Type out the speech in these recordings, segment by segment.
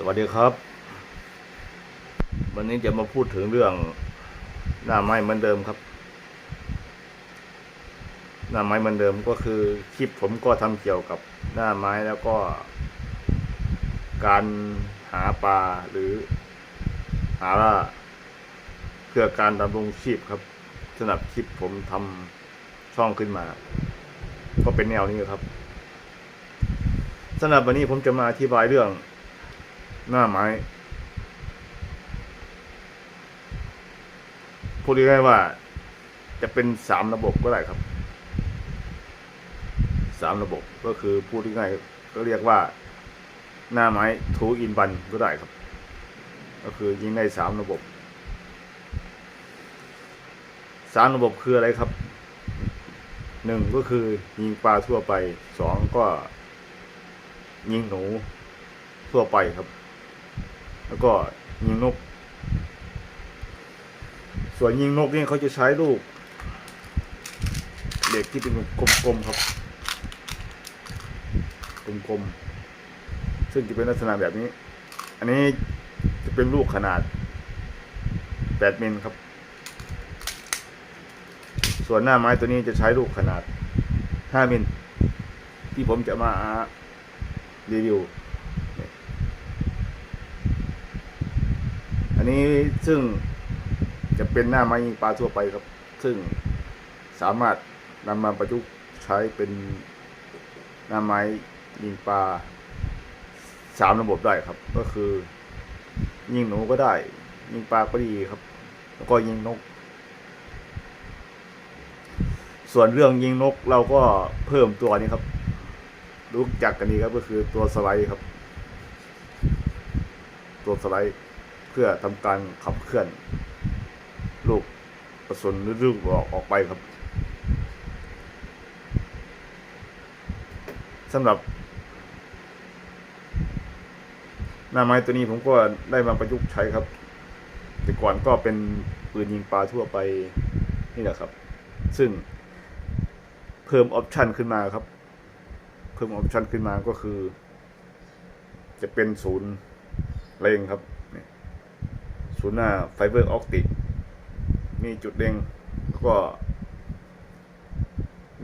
สวัสดีครับ วันนี้จะมาพูดถึงเรื่อง หน้าไม้เหมือนเดิมครับ หน้าไม้เหมือนเดิมก็คือคลิปผมก็ทำเกี่ยวกับหน้าไม้แล้วก็ การหาปลาหรือ หาล่าเพื่อการดำรงชีพครับสำหรับคลิปผมทำช่องขึ้นมา ก็เป็นแนวนี้ครับสำหรับวันนี้ผมจะมาอธิบายเรื่อง หน้าไม้พูดง่ายๆว่า จะเป็นสามระบบก็ได้ครับสามระบบก็คือพูดง่ายๆก็เรียกว่า หน้าไม้ทูอินบันก็ได้ครับ ก็คือยิงได้สามระบบสามระบบคืออะไรครับหนึ่งก็คือยิงปลาทั่วไปสองก็ ยิงหนูทั่วไปครับ แล้วก็ยิงนก ส่วนยิงนกนี่เขาจะใช้ลูกเหล็กที่เป็นกลมๆครับ กลมๆ ซึ่งจะเป็นลักษณะแบบนี้ อันนี้จะเป็นลูกขนาด8มิลครับ ส่วนหน้าไม้ตัวนี้จะใช้ลูกขนาด5มิลที่ผมจะมารีวิว อั นี้ซึ่งจะเป็นหน้าไม้ยิงปลาทั่วไปครับ ซึ่งสามารถนำมาประยุกต์ใช้เป็นหน้าไม้ยิงปลาสามระบบได้ครับ ก็คือ ยิงหนูก็ได้ ยิงปลาก็ดีครับ แล้วก็ยิงนก ส่วนเรื่องยิงนกเราก็เพิ่มตัวนี้ครับ รู้จักกันดีครับก็คือตัวสไลด์ครับ ตัวสไลด์ เพื่อทำการขับเคลื่อน ลูกกระสุนหรือลูกออกออกไปครับสำหรับ หน้าไม้ตัวนี้ผมก็ได้มาประยุกต์ใช้ครับ แต่ก่อนก็เป็นปืนยิงปลาทั่วไปนี่แหละครับ ซึ่งเพิ่มออปชันขึ้นมาครับ เพิ่มออปชันขึ้นมาก็คือ จะเป็นศูนย์เลงครับ ศูนย์หน้าไฟเบอร์ออปติกมีจุดเล็งแล้วก็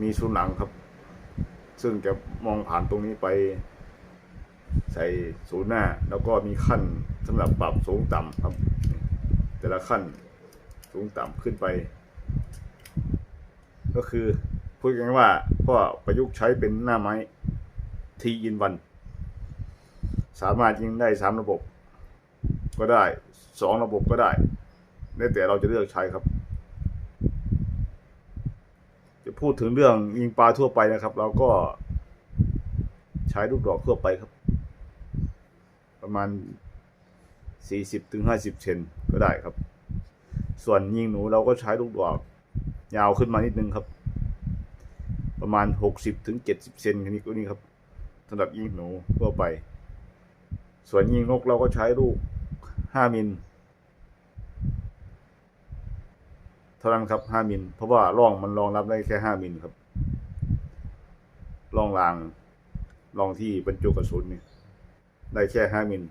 มีศูนย์หลังครับ ซึ่งจะมองผ่านตรงนี้ไป ใส่ศูนย์หน้า แล้วก็มีขั้นสำหรับปรับสูงต่ำครับ แต่ละขั้นสูงต่ำขึ้นไป ก็คือพูดง่ายว่าก็ประยุกต์ใช้เป็นหน้าไม้ทีอินวันสามารถยิงได้สามระบบ ก็ได้ สองระบบก็ได้แล้วแต่เราจะเลือกใช้ครับ จะพูดถึงเรื่องยิงปลาทั่วไปนะครับ เราก็ใช้ลูกดอกทั่วไปครับ ประมาณสี่สิบถึงห้าสิบเซนก็ได้ครับ ส่วนยิงหนูเราก็ใช้ลูกดอกยาวขึ้นมานิดนึงครับ ประมาณหกสิบถึงเจ็ดสิบเซนค่นี้ก็นี่ครับสำหรับยิงหนูทั่วไป ส่วนยิงนกเราก็ใช้ลูก ห้ามิลเท่านั้นครับห้ามิลเพราะว่าร่องมันรองรับได้แค่ห้ามิลครับร่องรางร่องที่บรรจุกระสุนนี่ได้แค่ห้ามิล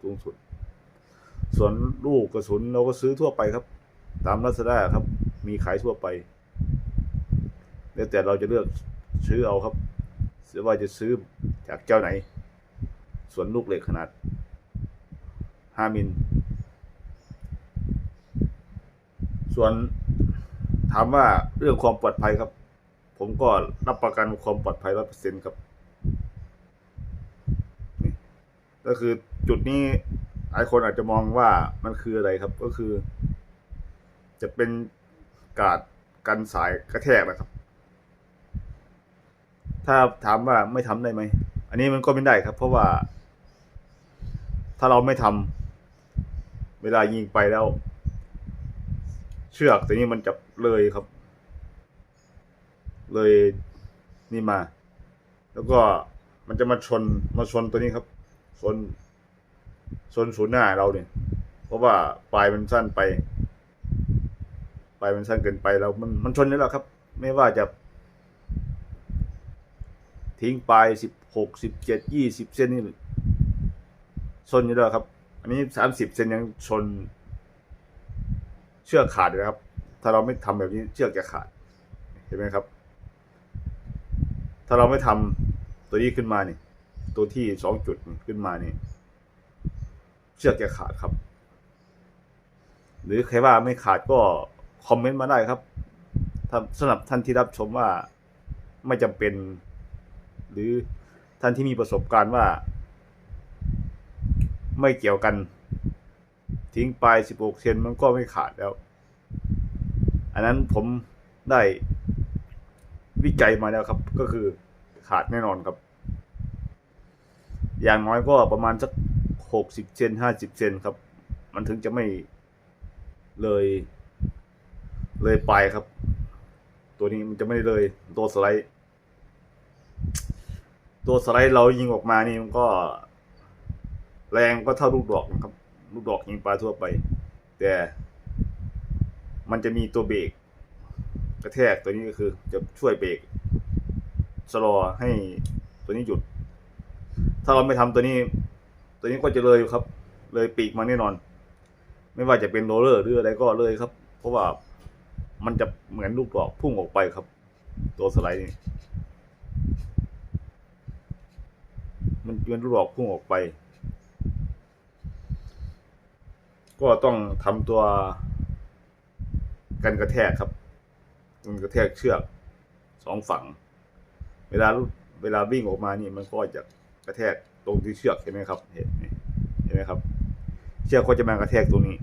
สูงสุด ส่วนลูกกระสุนเราก็ซื้อทั่วไปครับ ตามรัสด้าครับ มีขายทั่วไป แล้วแต่เราจะเลือกซื้อเอาครับว่าจะซื้อจากเจ้าไหน ส่วนลูกเหล็กขนาด ห้ามิล ส่วนถามว่าเรื่องความปลอดภัยครับ ผมก็รับประกันความปลอดภัยร้อยเปอร์เซ็นต์ครับนี่ก็คือจุดนี้หลายคนอาจจะมองว่ามันคืออะไรครับ ก็คือ จะเป็นการดกันสายกระแทกนะครับ ถ้าถามว่าไม่ทำได้ไหม อันนี้มันก็ไม่ได้ครับ เพราะว่า ถ้าเราไม่ทำ เวลายิงไปแล้ว เชือกตัวนี้มันจะเลยครับ เลยนี่มา แล้วก็มันจะมาชนมาชนตัวนี้ครับชนชนศูนย์หน้าเราเนี่ย เพราะว่าปลายมันสั้นไปปลายมันสั้นเกินไปแล้วมันมันชนนี่แหละครับ ไม่ว่าจะ ทิ้งปลายสิบหกสิบเจ็ดยี่สิบเซนนี่ชนอยู่แหล้วครับ อันนี้สามสิบเซนยังชน เชือกขาดเลยนะครับ ถ้าเราไม่ทำแบบนี้เชือกจะขาด เห็นไหมครับ ถ้าเราไม่ทำตัวนี้ขึ้นมานี่ ตัวที่สองจุดขึ้นมานี่ เชือกจะขาดครับ หรือใครว่าไม่ขาดก็คอมเมนต์มาได้ครับสำหรับท่านที่รับชมว่าไม่จำเป็น หรือท่านที่มีประสบการณ์ว่า ไม่เกี่ยวกัน ทิ้งไปสิบหกเซนมันก็ไม่ขาดแล้ว อันนั้นผมได้วิจัยมาแล้วครับ ก็คือขาดแน่นอนครับ อย่างน้อยก็ประมาณสักหกสิบเซนห้าสิบเซนครับ มันถึงจะไม่เลย เลยไปครับ ตัวนี้มันจะไม่เลยตัวสไลด์ ตัวสไลด์เรายิงออกมานี่มันก็ แรงก็เท่าลูกดอกนะครับ ลูกดอกยิงปลาทั่วไป แต่มันจะมีตัวเบรกกระแทกตัวนี้ก็คือจะช่วยเบรกสลอให้ตัวนี้หยุด ถ้าเราไม่ทำตัวนี้ ตัวนี้ก็จะเลยครับ เลยปีกมาแน่นอน ไม่ว่าจะเป็นโรลเลอร์หรืออะไรก็เลยครับ เพราะว่ามันจะเหมือนลูกดอกพุ่งออกไปครับ ตัวสไลด์นี่มันเหมือนลูกดอกพุ่งออกไป ก็ต้องทำตัวกันกระแทกครับกันกระแทกเชือกสองฝั่ง เวลาเวลาวิ่งออกมานี่มันก็จะกระแทกตรงที่เชือกเห็นไหมครับ เห็นไหมเห็นไหมครับ เชือกก็จะมากระแทกตรงนี้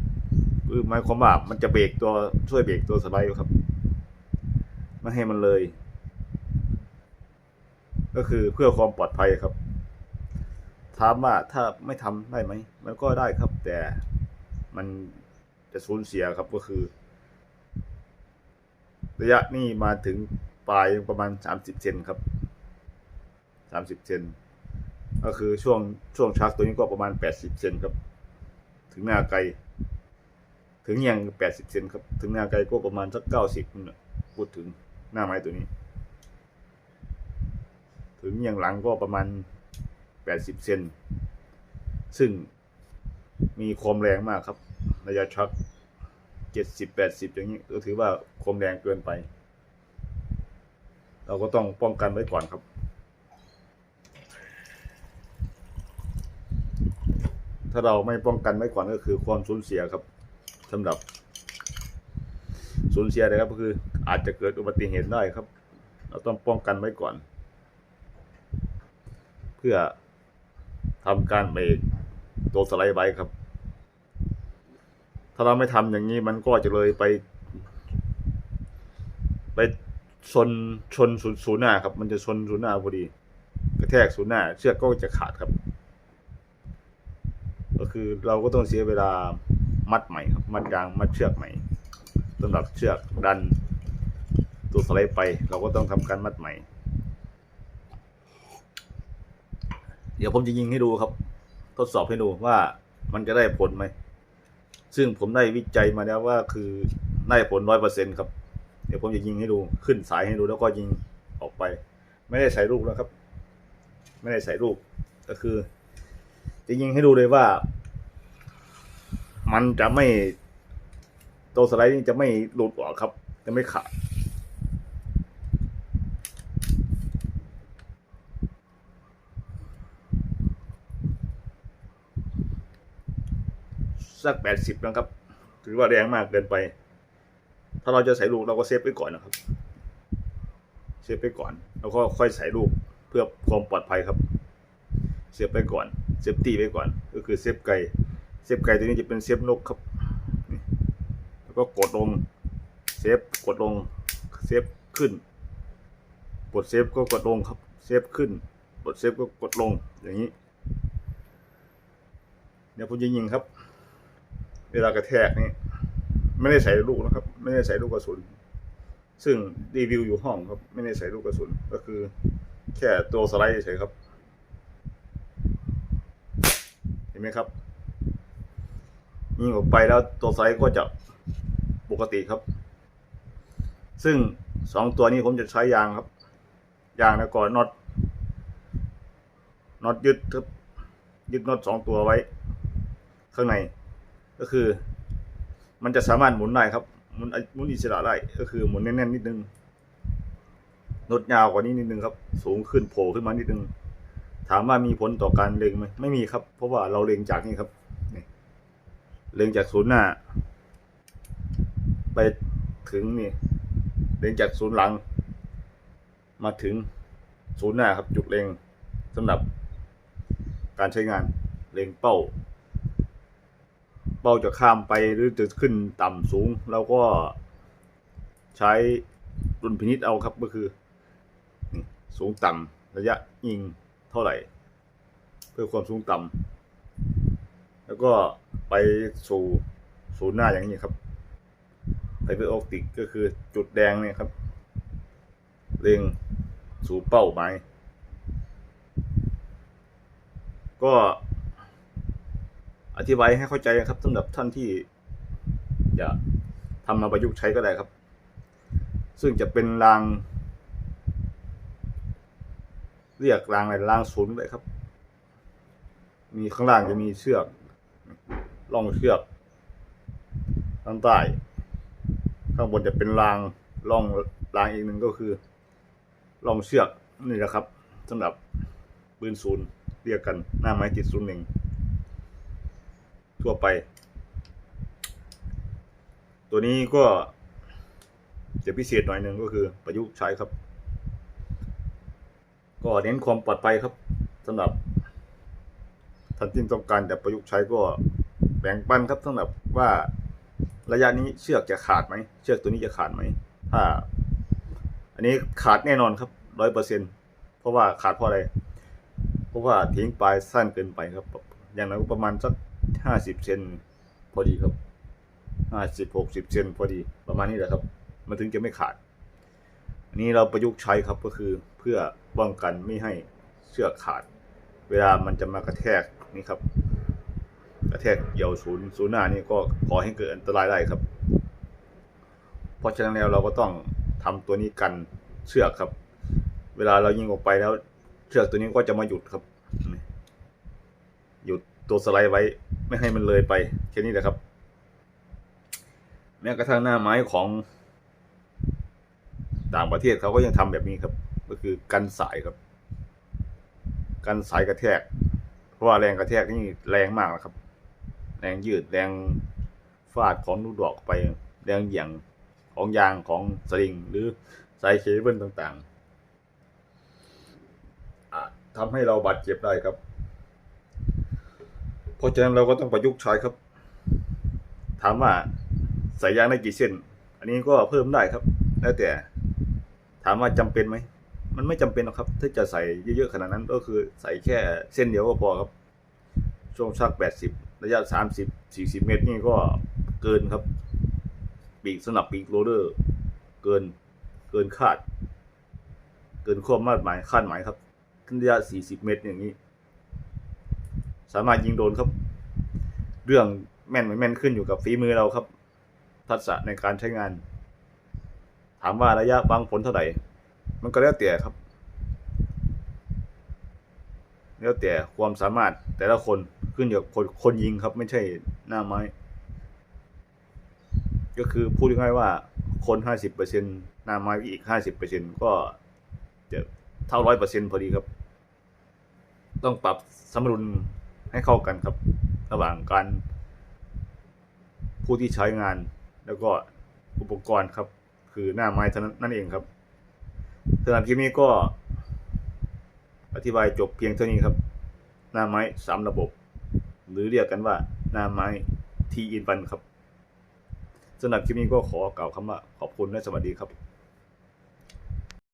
คือหมายความว่ามันจะเบรกตัวช่วยเบรกตัวสไลด์ครับไม่ให้มันเลย ก็คือเพื่อความปลอดภัยครับถามว่าถ้าไม่ทำได้ไหม มันก็ได้ครับแต่ มันจะสูญเสียครับก็คือ ระยะนี่มาถึงปลายประมาณสามสิบเซนครับสามสิบเซนก็คือช่วงช่วงชักตัวนี้ก็ประมาณแปดสิบเซนครับ ถึงหน้าไกล ถึงยังแปดสิบเซนครับ ถึงหน้าไกลก็ประมาณสักเก้าสิบพูดถึงหน้าไม้ตัวนี้ ถึงยังหลังก็ประมาณแปดสิบเซนซึ่งมีความแรงมากครับ ระยะชักเจ็ดสิบแปดสิบอย่างนี้ก็ถือว่าความแรงเกินไป เราก็ต้องป้องกันไว้ก่อนครับ ถ้าเราไม่ป้องกันไว้ก่อนก็คือความสูญเสียครับสำหรับสูญเสียนะครับก็คืออาจจะเกิดอุบัติเหตุได้ครับ เราต้องป้องกันไว้ก่อน เพื่อทำการเบรกตัวสไลด์ไว้ครับ ถ้าเราไม่ทำอย่างนี้มันก็จะเลยไป ไปชนชนศูนย์ศูนย์หน้าครับ มันจะชนศูนย์หน้าพอดี กระแทกศูนย์หน้า เชือกก็จะขาดครับ ก็คือเราก็ต้องเสียเวลามัดใหม่ครับ มัดยางมัดเชือกใหม่สำหรับเชือกดันตัวสไลด์ไป เราก็ต้องทำการมัดใหม่ เดี๋ยวผมจะยิงให้ดูครับ ทดสอบให้ดูว่ามันจะได้ผลไหม ซึ่งผมได้วิจัยมาแล้วว่าคือได้ผลร้อยเปอร์เซ็นครับ เดี๋ยวผมจะยิงให้ดูขึ้นสายให้ดูแล้วก็ยิงออกไป ไม่ได้ใส่ลูกนะครับ ไม่ได้ใส่ลูกก็คือ จะยิงให้ดูเลยว่า มันจะไม่ตัวสไลด์นี่จะไม่หลุดออกครับ จะไม่ขาด สักแปดสิบนะครับ ถือว่าแรงมากเกินไป ถ้าเราจะใส่ลูกเราก็เซฟไว้ก่อนนะครับ เซฟไปก่อน แล้วก็ค่อยใส่ลูกเพื่อความปลอดภัยครับ เซฟไปก่อน เซฟตี้ไว้ก่อน ก็คือเซฟไก่ เซฟไก่ตัวนี้จะเป็นเซฟนกครับ แล้วก็กดลง เซฟกดลง เซฟขึ้น กดเซฟก็กดลงครับ เซฟขึ้น กดเซฟก็กดลง อย่างนี้ เดี๋ยวผมจะยิงครับ เวลากระแทกนี่ไม่ได้ใส่ลูกนะครับ ไม่ได้ใส่ลูกกระสุน ซึ่งรีวิวอยู่ห้องครับ ไม่ได้ใส่ลูกกระสุน ก็คือ แค่ตัวสไลด์เฉยครับ เห็นไหมครับยิงออกไปแล้วตัวสไลด์ก็จะปกติครับ ซึ่งสองตัวนี้ผมจะใช้ยางครับ ยางแล้วก็น็อตน็อตยึดครับยึดน็อตสองตัวไว้ ข้างใน ก็คือ มันจะสามารถหมุนได้ครับหมุนหมุนอิสระได้ก็คือหมุนแน่นๆนิดนึงลดยาวกว่านี้นิดนึงครับ สูงขึ้นโผล่ขึ้นมานิดนึง ถามว่ามีผลต่อการเล็งไหมไม่มีครับ เพราะว่าเราเล็งจากนี่ครับนี่เล็งจากศูนย์หน้า ไปถึงนี่เล็งจากศูนย์หลัง มาถึงศูนย์หน้าครับ จุดเล็งสำหรับการใช้งานเล็งเป้า เป้าจะข้ามไปหรือจะขึ้นต่ำสูงเราก็ใช้ดุลพินิษเอาครับก็คือ สูงต่ำระยะยิงเท่าไหร่ เพื่อความสูงต่ำแล้วก็ไปสู่ศูนย์หน้าอย่างนี้ครับไฟเบอร์ออปติกก็คือจุดแดงเนี่ยครับ เล็งสู่เป้าหมายก็ อธิบายให้เข้าใจนะครับสำหรับท่านที่อยากทำมาประยุกต์ใช้ก็ได้ครับ ซึ่งจะเป็นราง เรียกรางอะไรรางศูนย์เลยครับ มีข้างล่างจะมีเชือกล่องเชือกข้างใต้ข้างบนจะเป็นรางล่องรางอีกหนึ่งก็คือล่องเชือกนี่แหละครับสำหรับปืนศูนย์เรียกกันหน้าไม้ติดศูนย์หนึ่ง ทั่วไป ตัวนี้ก็จะพิเศษหน่อยหนึ่งก็คือประยุกต์ใช้ครับ ก็เน้นความปลอดภัยครับสำหรับท่านที่ต้องการจะประยุกต์ใช้ก็แบ่งปันครับสำหรับว่าระยะนี้เชือกจะขาดไหมเชือกตัวนี้จะขาดไหมถ้า อันนี้ขาดแน่นอนครับร้อยเปอร์เซ็นเพราะว่าขาดเพราะอะไร เพราะว่าทิ้งปลายสั้นเกินไปครับ อย่างนั้นก็ประมาณสัก ห้าสิบเซนพอดีครับห้าสิบหกสิบเซนพอดีประมาณนี้แหละครับ มันถึงจะไม่ขาด อันนี้เราประยุกต์ใช้ครับก็คือเพื่อป้องกันไม่ให้เชือกขาด เวลามันจะมากระแทกนี่ครับ กระแทกเกี่ยวศูนย์ศูนย์หน้านี่ก็ขอให้เกิดอันตรายได้ครับ เพราะฉะนั้นแล้วเราก็ต้องทำตัวนี้กันเชือกครับ เวลาเรายิงออกไปแล้ว เชือกตัวนี้ก็จะมาหยุดครับ หยุด ตัวสไลด์ไว้ ไม่ให้มันเลยไปแค่นี้แหละครับ แม้กระทั่งหน้าไม้ของต่างประเทศเขาก็ยังทำแบบนี้ครับ ก็คือกันสายครับ กันสายกระแทก เพราะว่าแรงกระแทกนี่แรงมากนะครับ แรงยืดแรงฟาดของลูกดอกไป แรงเหยี่ยงของยางของสลิง หรือสายเคเบิลต่างๆอาจทำให้เราบาดเจ็บได้ครับ เพราะฉะนั้นเราก็ต้องประยุกต์ใช้ครับ ถามว่าใส่ยางได้กี่เส้น อันนี้ก็เพิ่มได้ครับ แล้วแต่ถามว่าจำเป็นไหม มันไม่จำเป็นหรอกครับถ้าจะใส่เยอะๆขนาดนั้นก็คือใส่แค่เส้นเดียวก็พอครับ ช่วงชักแปดสิบระยะสามสิบสี่สิบเมตรนี่ก็เกินครับ ปีกสนับปีกโรเดอร์ เกินเกินคาด เกินข้อมาตรหมายคาดหมายครับระยะสี่สิบเมตรอย่างนี้ สามารถยิงโดนครับ เรื่องแม่นไม่แม่นขึ้นอยู่กับฝีมือเราครับ ทักษะในการใช้งาน ถามว่าระยะวางผลเท่าไหร่ มันก็แล้วแต่ครับ แล้วแต่ความสามารถแต่ละคนขึ้นอยู่กับคนคนยิงครับ ไม่ใช่หน้าไม้ ก็คือพูดง่ายๆว่าคนห้าสิบเปอร์เซ็นหน้าไม้อีกห้าสิบเปอร์เซ็นก็จะเท่าร้อยเปอร์เซ็นพอดีครับ ต้องปรับสมดุล ให้เข้ากันครับระหว่างการผู้ที่ใช้งาน แล้วก็อุปกรณ์ครับ คือหน้าไม้เท่านั้นนั่นเองครับสำหรับคลิปนี้ก็ อธิบายจบเพียงเท่านี้ครับ หน้าไม้สามระบบ หรือเรียกกันว่าหน้าไม้ทีอินวันครับสำหรับคลิปนี้ก็ขอกล่าวคำว่าขอบคุณและสวัสดีครับ